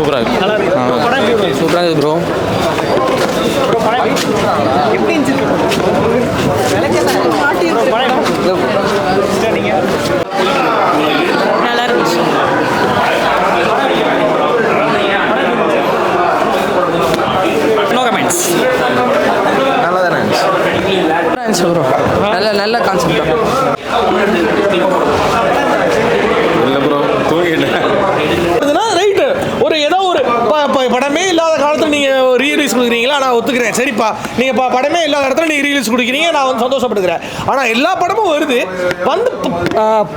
சூப்பராக இருக்கு. இருக்கு. இருக்கு? சூப்பராக இருக்குது ப்ரோ Bro, படம் எப்படி இருந்துச்சு Bro, படம் எப்படி இருந்துச்சு? நீங்க நல்லா இருந்துச்சு நோ கமெண்ட்ஸ் நல்லா தானே இருந்துச்சு ப்ரோ நல்ல நல்ல கான்செப்ட் இல்லை ப்ரோ தூங்கிட்டேன் அதுனா ரைட்டு ஒரு ஏதோ ஒரு ப- ப- படமே இல்லாத காலத்தில் நீங்கள் ரீலீஸ் கொடுக்குறீங்களா நான் ஒத்துக்கிறேன். சரிப்பா. நீங்கள் ப படமே எல்லா இடத்துல நீங்கள் ரீலீஸ் கொடுக்குறீங்க. நான் வந்து சந்தோஷப்படுகிறேன் ஆனால் எல்லா படமும் வருது. வந்து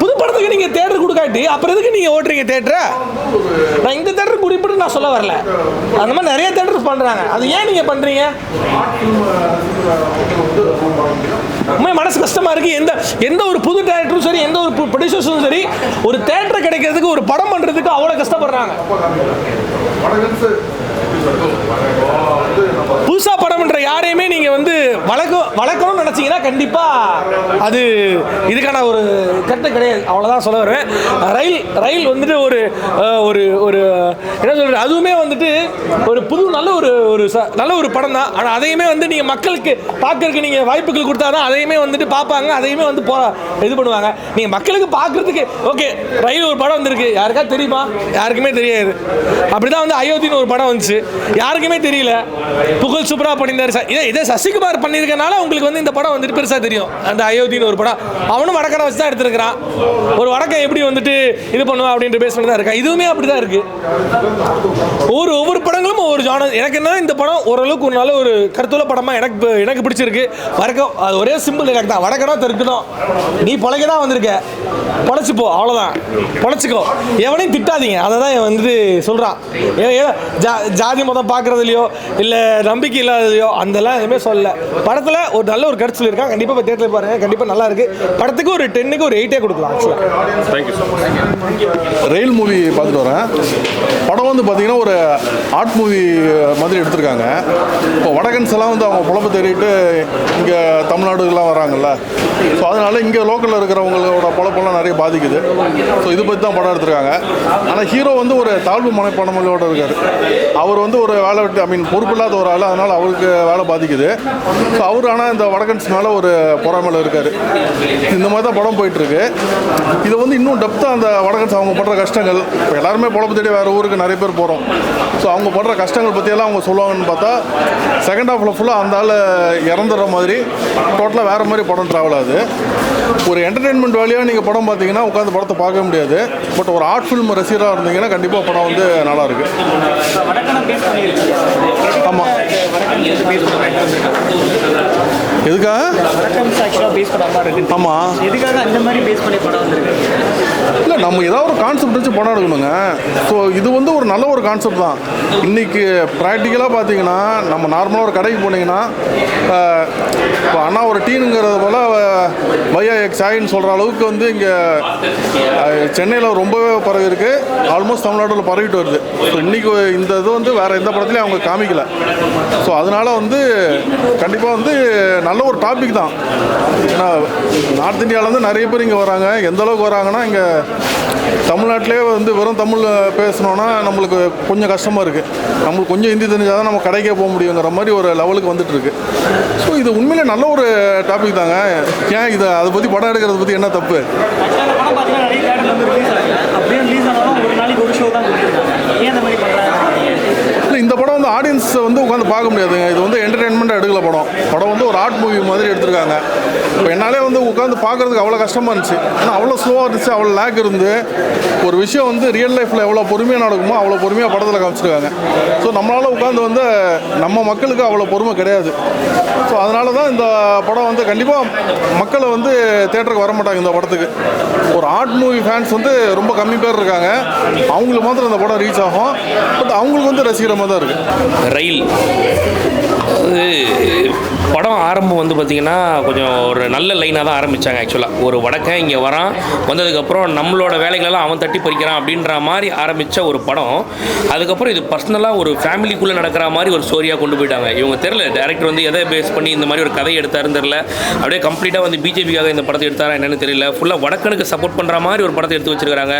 புது படத்துக்கு நீங்கள் தேட்டர் கொடுக்காட்டி அப்புறம் எதுக்கு நீங்கள் ஓட்டுறீங்க தேட்டரை? நான் இந்த தேட்டர் குறிப்பிட்டு நான் சொல்ல வரல. அந்த மாதிரி நிறைய தேட்டர் பண்ணுறாங்க அது ஏன் நீங்கள் பண்ணுறீங்க உண்மை மனசு கஷ்டமா இருக்கு. எந்த எந்த ஒரு புது டேரக்டரும் சரி எந்த ஒரு ப்ரொடியூசர்ஸும் சரி ஒரு தேட்டர் கிடைக்கிறதுக்கு ஒரு படம் பண்றதுக்கு அவ்வளோ கஷ்டப்படுறாங்க. வந்து வளர்க்க வளர்க்கணும்னு நினைச்சீங்கன்னா கண்டிப்பா அது இதுக்கான ஒரு கட்டு கிடையாது. அவ்வளவுதான் சொல்ல வருவேன். ரயில் ரயில் வந்துட்டு ஒரு ஒரு ஒரு என்ன சொல்றது அதுவுமே வந்துட்டு ஒரு புது நல்ல ஒரு ஒரு ச- நல்ல ஒரு படம் தான். ஆனால் அதையுமே வந்து நீங்க மக்களுக்கு பார்க்கறதுக்கு நீங்க வாய்ப்புகள் கொடுத்தாதான் அதையுமே வந்துட்டு பார்ப்பாங்க. அதையுமே வந்து போ இது பண்ணுவாங்க. நீங்க மக்களுக்கு பார்க்குறதுக்கு ஓகே ரயில் ஒரு படம் வந்திருக்கு. யாருக்கா தெரியுமா? யாருக்குமே தெரியாது. அப்படிதான் வந்து அயோத்தின்னு ஒரு படம் வந்துச்சு. யாருக்குமே தெரியல. புகழ் சூப்பராக பண்ணியிருந்தார். இதே இதே சசிகுமார் பண்ணியிருக்கனால உங்களுக்கு வந்து இந்த படம் வந்துட்டு பெருசாக தெரியும். அந்த அயோத்தின்னு ஒரு படம். அவனும் வடக்கடை வச்சு தான் எடுத்திருக்கிறான். ஒரு வடக்கை எப்படி வந்துட்டு இது பண்ணுவான் அப்படின்ற பேஸ் பண்ணி தான் இருக்கான் இதுவுமே அப்படிதான் இருக்குது ஒவ்வொரு ஒவ்வொரு படங்களும் ஒவ்வொரு ஜானர் எனக்கு என்ன இந்த படம் ஓரளவுக்கு ஒரு நல்ல ஒரு கருத்துள்ள படமாக எனக்கு எனக்கு பிடிச்சிருக்கு. வடக்கம் அது ஒரே சிம்பிள் எனக்கு தான். வடக்கடா தெற்கணும் நீ பொழைக்க தான் வந்திருக்க பொழைச்சிப்போ அவ்வளோதான் பொழைச்சிக்கோ. எவனையும் திட்டாதீங்க. அதை தான் என் வந்துட்டு சொல்கிறான் ஜா ஜாதி மதம் பார்க்குறதுலையோ இல்லை நம்பிக்கை இல்லாததையோ அதெல்லாம் எதுவுமே சொல்லல படத்தில் ஒரு நல்ல ஒரு கருத்து சொல்லியிருக்கான் கண்டிப்பாக இப்போ தேட்டரில் பாருங்க. கண்டிப்பாக நல்லா இருக்கு. படத்துக்கு ஒரு டென்னுக்கு ஒரு எயிட்டே கொடுக்கலாம் ஆக்சுவலாக ரயில் மூவி பார்த்துட்டு வரேன். படம் வந்து பார்த்தீங்கன்னா ஒரு ஆர்ட் மூவி மாதிரி எடுத்திருக்காங்க. இப்போ வடகன்ஸ் எல்லாம் வந்து அவங்க பொழப்பு தேடிட்டு இங்கே தமிழ்நாடுலாம் வராங்கல்ல. ஸோ அதனால இங்கே லோக்கலில் இருக்கிறவங்களோட பொழப்பெல்லாம் நிறைய பாதிக்குது. ஸோ இது பற்றி தான் படம் எடுத்திருக்காங்க. ஆனால் ஹீரோ வந்து ஒரு தாழ்வு மனப்பான்மையோட இருக்கார். அவர் வந்து ஒரு வேலை விட்டு ஐ மீன் பொறுப்பில்லாத ஒரு ஆள். அதனால் அவருக்கு வேலை பாதிக்குது. ஸோ அவர் ஆனால் இந்த வடகன்ஸ் மேலே ஒரு பொறாமல் இருக்கார். இந்த மாதிரி தான் படம் போயிட்டுருக்கு. இது வந்து இன்னும் டெப்த்தாக அந்த வடகன்ஸ் அவங்க படுற கஷ்டங்கள் இப்போ எல்லாருமே பொழப்பு தேடி வேறு ஊருக்கு நிறைய பேர் போகிறோம் ஸோ அவங்க படுற கஷ்டங்கள் பற்றியெல்லாம் அவங்க சொல்லுவாங்கன்னு பார்த்தா செகண்ட் ஹாஃபில் ஃபுல்லாக அந்த ஆள் இறந்துடுற மாதிரி டோட்டலாக வேறு மாதிரி படம் ட்ராவல் ஆகுது. ஒரு என்டர்டெயின்மெண்ட் வேலையாக நீங்கள் படம் பார்த்தீங்கன்னா உட்காந்து படத்தை பார்க்க முடியாது. பட் ஒரு ஆர்ட் ஃபில்ம் ரசிகராக இருந்தீங்கன்னா கண்டிப்பாக படம் வந்து நல்லா இருக்கு ஆமாம் எதுக்காக? பேஸ் ஆமாம் எதுக்காக அந்த மாதிரி பேஸ் பண்ணி படம் வந்திருக்கு இல்லை நம்ம ஏதாவது ஒரு கான்செப்ட் வச்சு படம் எடுக்கணுங்க. ஸோ இது வந்து ஒரு நல்ல ஒரு கான்செப்ட் தான். இன்றைக்கி ப்ராக்டிக்கலாக பார்த்தீங்கன்னா நம்ம நார்மலாக ஒரு கடைக்கு போனீங்கன்னா இப்போ அண்ணா ஒரு டீனுங்கிறது போல் வையா எக்ஸ் ஆயின்னு சொல்கிற அளவுக்கு வந்து இங்கே சென்னையில் ரொம்பவே பரவி இருக்கு. ஆல்மோஸ்ட் தமிழ்நாட்டில் பரவிட்டு வருது. ஸோ இன்றைக்கி இந்த இது வந்து வேறு எந்த படத்துலையும் அவங்க காமிக்கல. ஸோ அதனால் வந்து கண்டிப்பாக வந்து நல்ல நல்ல ஒரு டாபிக் தான். ஏன்னா நார்த் இந்தியாவிலேருந்து நிறைய பேர் இங்கே வராங்க. எந்த அளவுக்கு வராங்கன்னா இங்கே தமிழ்நாட்டிலே வந்து வெறும் தமிழ் பேசணுன்னா நம்மளுக்கு கொஞ்சம் கஷ்டமாக இருக்குது நம்மளுக்கு கொஞ்சம் ஹிந்தி தெரிஞ்சால் தான் நம்ம கடைக்கே போக முடியுங்கிற மாதிரி ஒரு லெவலுக்கு வந்துட்டு இருக்கு. ஸோ இது உண்மையிலே நல்ல ஒரு டாபிக் தாங்க. ஏன் இதை அதை பற்றி படம் எடுக்கிறத பற்றி என்ன தப்பு? அப்படியே ரிலீஸ் ஆனாலும் ஒரு நாளைக்கு ஒரு ஷோ தான் ஏன் அந்த மாதிரி பண்ணுறாங்க படம் வந்து ஆடியன்ஸ் வந்து உட்காந்து பார்க்க முடியாதுங்க. இது வந்து என்டர்டெயின்மெண்ட்டாக எடுக்கல படம். படம் வந்து ஒரு ஆர்ட் மூவி மாதிரி எடுத்திருக்காங்க. இப்போ என்னாலே வந்து உட்காந்து பார்க்கறதுக்கு அவ்வளோ கஷ்டமாக இருந்துச்சு. ஆனால் அவ்வளோ ஸ்லோவாக இருந்துச்சு அவ்வளோ லேக் இருந்து ஒரு விஷயம் வந்து ரியல் லைஃப்பில் எவ்வளோ பொறுமையாக நடக்குமோ அவ்வளோ பொறுமையாக படத்தில் காமிச்சிருக்காங்க. ஸோ நம்மளால் உட்காந்து வந்து நம்ம மக்களுக்கு அவ்வளோ பொறுமை கிடையாது. ஸோ அதனால தான் இந்த படம் வந்து கண்டிப்பாக மக்களை வந்து தேட்டருக்கு வர மாட்டாங்க இந்த படத்துக்கு. ஒரு ஆர்ட் மூவி ஃபேன்ஸ் வந்து ரொம்ப கம்மி பேர் இருக்காங்க. அவங்களுக்கு மாத்திரம் இந்த படம் ரீச் ஆகும். பட் அவங்களுக்கு வந்து ரசிக்கிற மாதிரி தான் இருக்குது ரயில் அது படம் ஆரம்பம் வந்து பார்த்திங்கன்னா கொஞ்சம் ஒரு நல்ல லைனாக தான் ஆரம்பித்தாங்க ஆக்சுவலாக ஒரு வடக்கன் இங்கே வரான் வந்ததுக்கப்புறம் நம்மளோட வேலைகளெல்லாம் அவன் தட்டி பறிக்கிறான் அப்படின்ற மாதிரி ஆரம்பித்த ஒரு படம். அதுக்கப்புறம் இது பர்சனலாக ஒரு ஃபேமிலிக்குள்ளே நடக்கிற மாதிரி ஒரு ஸ்டோரியாக கொண்டு போயிட்டாங்க. இவங்க தெரில டேரக்டர் வந்து எதை பேஸ் பண்ணி இந்த மாதிரி ஒரு கதை எடுத்தாருன்னு தெரில அப்படியே கம்ப்ளீட்டாக வந்து பிஜேபிக்காக இந்த படத்தை எடுத்தாரா என்னன்னு தெரியல. ஃபுல்லாக வடக்கனுக்கு சப்போர்ட் பண்ணுற மாதிரி ஒரு படத்தை எடுத்து வச்சிருக்காங்க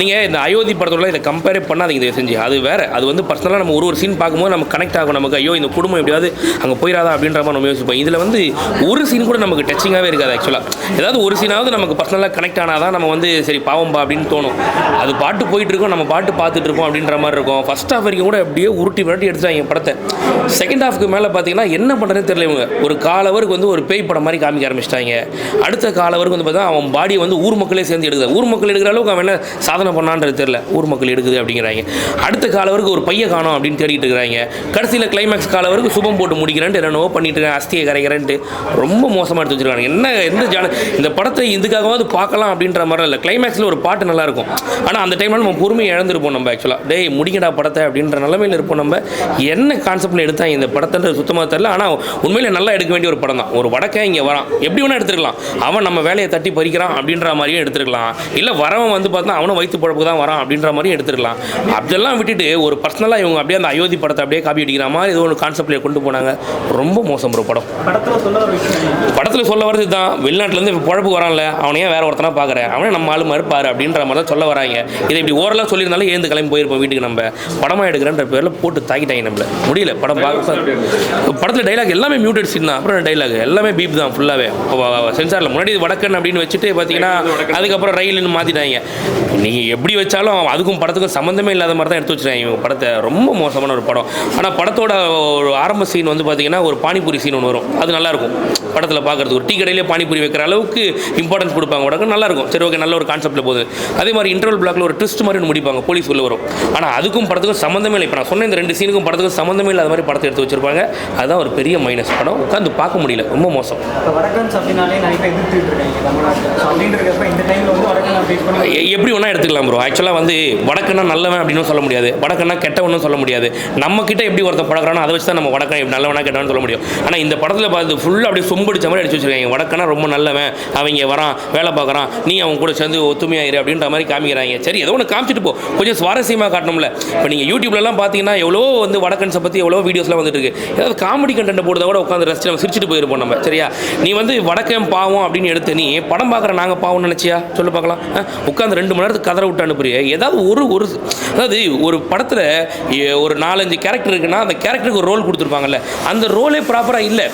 நீங்கள் இந்த அயோத்தி படத்தோட இதை கம்பேரே பண்ணாதீங்க இதை செஞ்சு. அது வேறு. அது வந்து பர்சனலாக நம்ம ஒரு ஒரு சீன் பார்க்கும்போது நம்ம கனெக்ட் ஆகும் நமக்கு. ஐயோ இந்த குடும்பம் எப்படியாவது அங்கே போயிடாதா அப்படின்ற மாதிரி நம்ம யோசிப்போம் இதில் வந்து ஒரு சீன் கூட நமக்கு டச்சிங்காகவே இருக்காது ஆக்சுவலாக ஏதாவது ஒரு சீனாவது நமக்கு பர்சனலாக கனெக்ட் ஆனால் தான் நம்ம வந்து சரி பாவம்பா அப்படின்னு தோணும். அது பாட்டு போயிட்டு இருக்கோம் நம்ம பாட்டு பார்த்துட்டு இருக்கோம் அப்படின்ற மாதிரி இருக்கும். ஃபர்ஸ்ட் ஹாஃப் வரைக்கும் கூட அப்படியே உருட்டி விரட்டி எடுத்துட்டாங்க படத்தை. செகண்ட் ஹாஃப்க்கு மேலே பார்த்தீங்கன்னா என்ன பண்ணுறதுன்னு தெரியல இவங்க. ஒரு காலவருக்கு வந்து ஒரு பேய் படம் மாதிரி காமிக்க ஆரம்பிச்சிட்டாங்க. அடுத்த காலவருக்கு வந்து பார்த்தா அவன் பாடியை வந்து ஊர் மக்களே சேர்ந்து எடுக்குது. ஊர் மக்கள் எடுக்கிற அளவுக்கு அவன் என்ன சாதனை பண்ணான்றது தெரியல. ஊர் மக்கள் எடுக்குது அப்படிங்கிறாங்க. அடுத்த காலவருக்கு ஒரு பைய காணோம் அப்படின்னு தேடிட்டு இருக்கிறாங்க. கடைசியில் கிளைமேக்ஸ் காலவருக்கு சுபம் போட்டு முடிக்கிறேன்ட்டு என்னென்னவோ பண்ணிட்டு அஸ்தியை கரைக்கிறேன்ட்டு ரொம்ப மோசமாக எடுத்து வச்சிருக்காங்க என்ன எந்த ஜான இந்த படத்தை இதுக்காகவாவது பார்க்கலாம் அப்படின்ற மாதிரி இல்லை. கிளைமேக்ஸில் ஒரு பாட்டு நல்லா இருக்கும் ஆனால் அந்த டைமில் நம்ம பொறுமையை இழந்திருப்போம் நம்ம ஆக்சுவலாக டேய் முடிக்கடா படத்தை அப்படின்ற நிலமையில் இருப்போம் நம்ம. என்ன கான்செப்டில் எடுத்தாங்க இந்த படத்தை சுத்தமாக தெரியல. ஆனால் உண்மையில் நல்லா எடுக்க வேண்டிய ஒரு படம் தான். ஒரு வடக்கே இங்கே வரான். எப்படி வேணால் எடுத்துருக்கலாம். அவன் நம்ம வேலையை தட்டி பறிக்கிறான் அப்படின்ற மாதிரியும் எடுத்துருக்கலாம். இல்லை வரவன் வந்து பார்த்தா அவனும் வயிற்று பழப்புக்கு தான் வரான் அப்படின்ற மாதிரியும் எடுத்துருக்கலாம். அதெல்லாம் விட்டுட்டு ஒரு பர்சனலாக இவங்க அப்படியே அந்த அயோத்தி படத்தை அப்படியே காப்பி அடிக்கிற மாதிரி ஏதோ ஒரு கான்செப்ட்லேயே கொண்டு போனாங்க. ரொம்ப மோசம் ரொம்ப ஒரு விஷயம் படத்தில் சொல்ல வரது தான் வெளிநாட்டிலேருந்து பழப்பு வரான்ல. அவனை ஏன் வேற ஒருத்தனா பார்க்குறேன் அவனே நம்ம ஆளு மறுப்பாரு அப்படின்ற மாதிரி தான் சொல்ல வராங்க. இதை இப்படி ஓரலாக சொல்லியிருந்தாலும் ஏந்து கிளம்பி போயிருப்போம் வீட்டுக்கு நம்ம. படமாக எடுக்கிறேன்ற பேரில் போட்டு தாக்கிட்டாங்க நம்மள. முடியல படம் பார்க்க படத்தில் டைலாக் எல்லாமே மியூட்டட் சீன் தான். அப்புறம் டைலாக் எல்லாமே பீப் தான் ஃபுல்லாகவே சென்சாரில் முன்னாடி வடக்கன் அப்படின்னு வச்சுட்டு பார்த்தீங்கன்னா அதுக்கப்புறம் ரயில்னு மாற்றிட்டாங்க நீங்கள் எப்படி வச்சாலும் அதுக்கும் படத்துக்கும் சம்மந்தமே இல்லாத மாதிரி தான் எடுத்து வச்சுருக்காங்க இவங்க படத்தை. ரொம்ப மோசமான ஒரு படம். ஆனால் படத்தோட ஒரு ஆரம்ப சீன் வந்து பார்த்தீங்கன்னா ஒரு பானிபூரி சீன் ஒன்று வரும். அது நல்லாயிருக்கும். படத்தில் பார்க்குறதுக்கு ஒரு டீ கடையிலே பானிபூரி வைக்கிற அளவுக்கு இம்பார்ட்டன்ஸ் கொடுப்பாங்க உடனே நல்லா இருக்கும் சரி ஓகே நல்ல ஒரு கான்செப்ட்டில் போகுது. அதே மாதிரி இன்டர்வல் பிளாக்ல ஒரு ட்விஸ்ட் மாதிரி ஒன்று முடிப்பாங்க போலீஸ் உள்ள வரும். ஆனால் அதுக்கும் படத்துக்கும் சம்மந்தமே இல்லை. இப்போ நான் சொன்ன இந்த ரெண்டு சீனுக்கும் படத்துக்கும் சம்மந்தமே இல்லாத மாதிரி படத்தை எடுத்து வச்சிருப்பாங்க. அதுதான் ஒரு பெரிய மைனஸ் படம். உட்காந்து பார்க்க முடியல. ரொம்ப மோசம். எப்படி வேணால் எடுத்துக்கலாம் ப்ரோ ஆக்சுவலாக வந்து வடக்கன்னா நல்லவன் அப்படின்னு சொல்ல முடியாது. வடக்கன்னா கெட்டவனும் சொல்ல முடியாது. நம்ம கிட்ட எப்படி ஒருத்தன் பழகிறானோ அதை வச்சு தான் நம்ம வடக்கன் எப்படி நல்லவனா கெட்டவன் சொல்ல முடியும். ஆனால் இந்த படத்தில் பார்த்து ஃபுல்லாக அப்படியே சொம்படிச்ச மாதிரி அடிச்சு வச்சிருக்காங்க. வடக்கனா ரொம்ப நல்லவன் அவங்க வரான் வேலை பார்க்குறான் நீ அவன் கூட சேர்ந்து ஒத்துமையாயிரு அப்படின்ற மாதிரி காமிக்கிறாங்க. சரி ஏதோ ஒன்று காமிச்சிட்டு போ. கொஞ்சம் சுவாரஸ்யமாக காட்டணும்ல. இப்போ நீங்கள் யூடியூப்லலாம் பார்த்தீங்கன்னா எவ்வளோ வந்து வடக்கன்ஸை பற்றி எவ்வளோ வீடியோஸ்லாம் வந்துட்டு இருக்கு. ஏதாவது காமெடி கண்டென்ட் போடுறத கூட உட்காந்து ரசிச்சு நம்ம சிரிச்சிட்டு போயிருப்போம் நம்ம. சரியா? நீ வந்து வடக்கன் பாவம் அப்படின்னு எடுத்து நீ படம் பார்க்குற நாங்கள் பாவம்னு நினச்சியா? சொல்லு பார்க்கலாம். உட்காந்து ரெண்டு மணி நேரத்துக்கு கதற விட்டு அனுப்புறிய. ஏதாவது ஒரு ஒரு அதாவது ஒரு படத்தில் ஒரு நாலஞ்சு கேரக்டர் இருக்குன்னா அந்த கேரக்டருக்கு ஒரு ரோல் கொடுத்துருப்பாங்கல்ல. அந்த ரோலே ப்ராப்பராக இல்லை.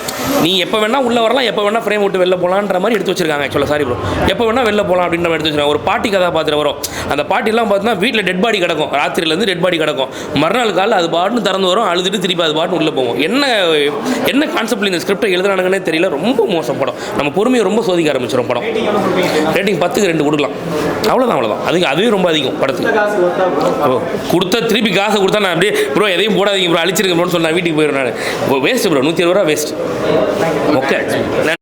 நீ எப்போ வேணால் உள்ளே வரலாம் எப்போ வேணால் ஃப்ரேம் விட்டு வெளில போகலான்ற மாதிரி எடுத்து வச்சிருக்காங்க ஆக்சுவலாக சாரி ப்ரோ எப்போ வேணால் வெளில போகலாம் அப்படின்ற மாதிரி எடுத்து வச்சிருக்காங்க. ஒரு பாட்டி கதாபாத்திரம் வரும். அந்த பாட்டிலாம் பார்த்தீங்கன்னா வீட்டில் டெட் பாடி கிடக்கும். ராத்திரிலேருந்து டெட் பாடி கிடக்கும். மறுநாள் காலையில் அது பாட்டுன்னு திறந்து வரும். அழுதுட்டு திருப்பி அது பாட்டு உள்ளே போகும். என்ன என்ன கான்செப்டில் இந்த ஸ்கிரிப்டை எழுதுறானுங்கன்னே தெரியல. ரொம்ப மோசம் படம். நம்ம பொறுமையை ரொம்ப சோதிக்க ஆரம்பிச்சிடும் படம். ரேட்டிங் பத்துக்கு ரெண்டு கொடுக்கலாம். அவ்வளோதான் அவ்வளோதான் அதுக்கு அதுவே ரொம்ப அதிகம் படத்துக்கு காசு கொடுத்த திருப்பி காசை கொடுத்தா நான் அப்படியே ப்ரோ எதையும் போடாதீங்க ப்ரோ அழிச்சிருக்கேன் ப்ரோன்னு சொன்னா வீட்டுக்கு போயிடுறேன் நான். வேஸ்ட் ப்ரோ நூற்றி இருபது ரூபா வேஸ்ட் ஓகே